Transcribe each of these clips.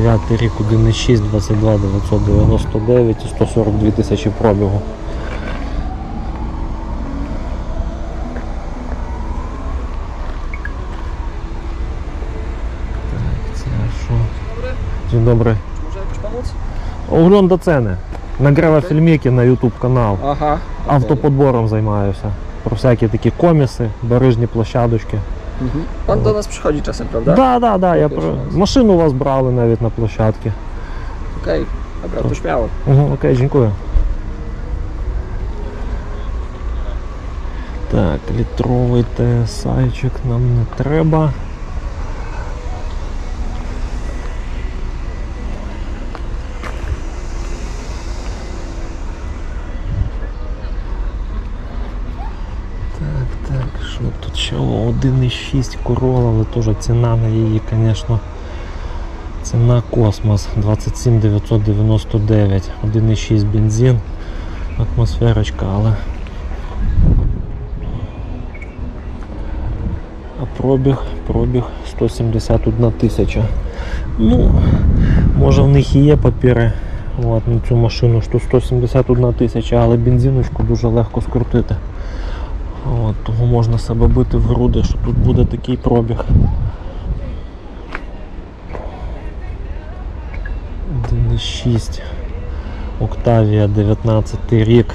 9 рік 1,6, 22 999 і 142 тисячі пробігу. Так, це що? Dzień dobry. Może jakoś pomóc? Оглянь ціни. Награва фільміки на YouTube канал. Aha. Автоподбором займаюся. Про всякі такі коміси, барижні площадочки. Mhm. Pan do nas przychodzi czasem, prawda? Да, да, да. Я Pierwszy про... raz. Машину у вас брали навіть на площадки. Okej, dobra, to śmiało. Угу, окей, дякую. Так, літровий TSI-чик нам не треба. Так, так, що тут ще О, 1,6 Corolla, але теж ціна на її, звісно. Ціна космос 27 999, 1,6 бензин, атмосферочка, але. А пробіг, пробіг 171 тисяча. Ну, може в них є папіри от, на цю машину, що 171 тисяча, але бензиночку дуже легко скрутити. От, того можна себе бити в груди, що тут буде такий пробіг. 1,6 Октавія 19 рік.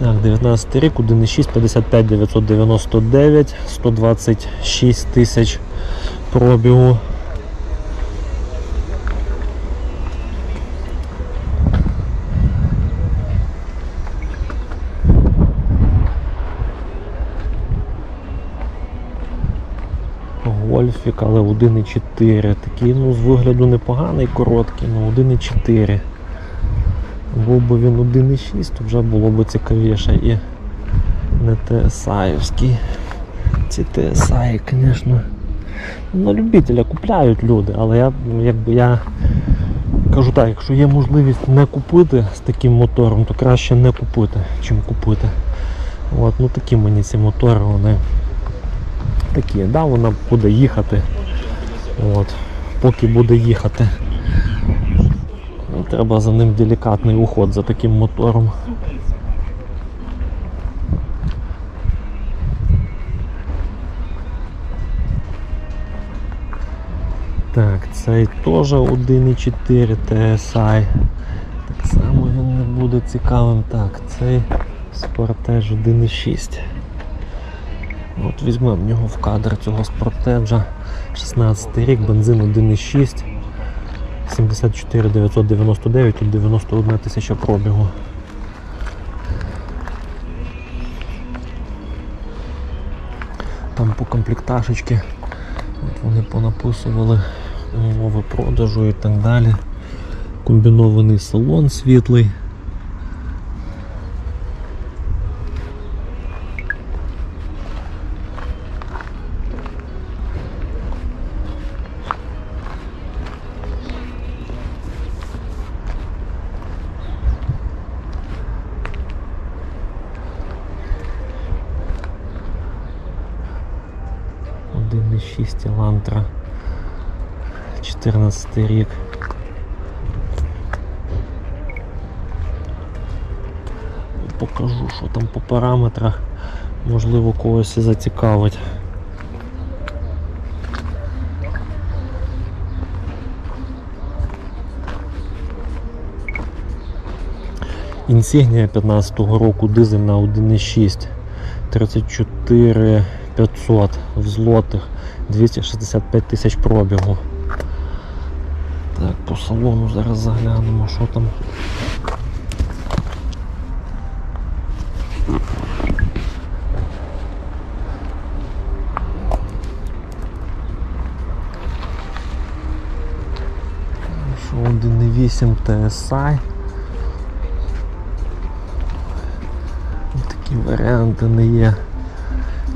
Так, 19 рік, 1,6, 55 999, 126 тисяч пробігу. Гольфік, але 1,4. Такий ну, з вигляду непоганий, короткий, ну 1,4. Був би він 1,6, то вже було б цікавіше і не TSI-овський. Ці TSI, звісно, на любителя купляють люди, але я, ну, якби я кажу так, якщо є можливість не купити з таким мотором, то краще не купити, чим купити. От, ну такі мені ці мотори, вони такі, да, вона буде їхати. От, поки буде їхати. Треба за ним делікатний уход за таким мотором. Так, цей теж 1,4 TSI. Так само він не буде цікавим. Так, цей спортеж 1,6. От візьмемо в нього в кадр цього спортеджа. 16 рік, бензин 1,6. 74 999 тут 91 тисяча пробігу. Там по комплекташечки от вони понаписували умови продажу і так далі. Комбінований салон світлий. Один із 6 Елантра. 14 рік. Покажу, що там по параметрах. Можливо, когось і зацікавить. Інсігнія 15-го року дизель на 1,6 34 500 в злотих 265 тисяч пробігу. Так, по салону зараз заглянемо, що там. Що 1,8 TSI. Такі варіанти не є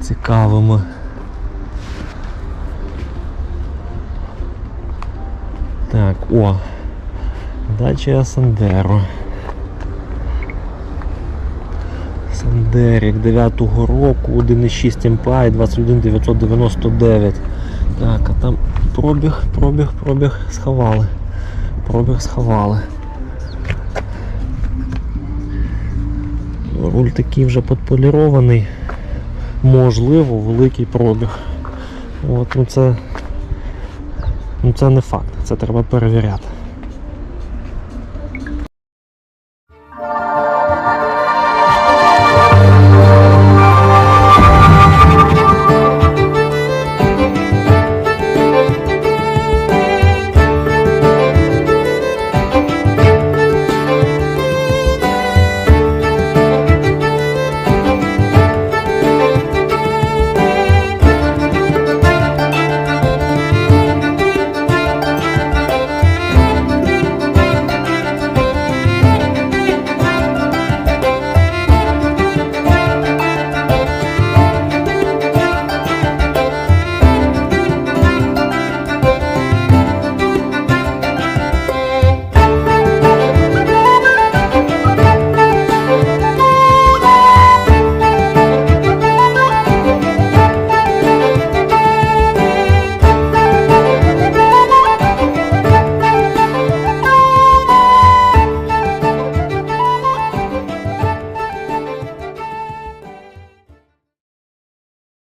цікавими. Так, о, дача Сандеро. Сандерік 9-го року, 1,6 MPI, 21 999. Так, а там пробіг, пробіг, пробіг сховали. Пробіг сховали. Руль такий вже подполірований. Можливо, великий пробіг. От, ну це, ну це не факт, це треба перевіряти.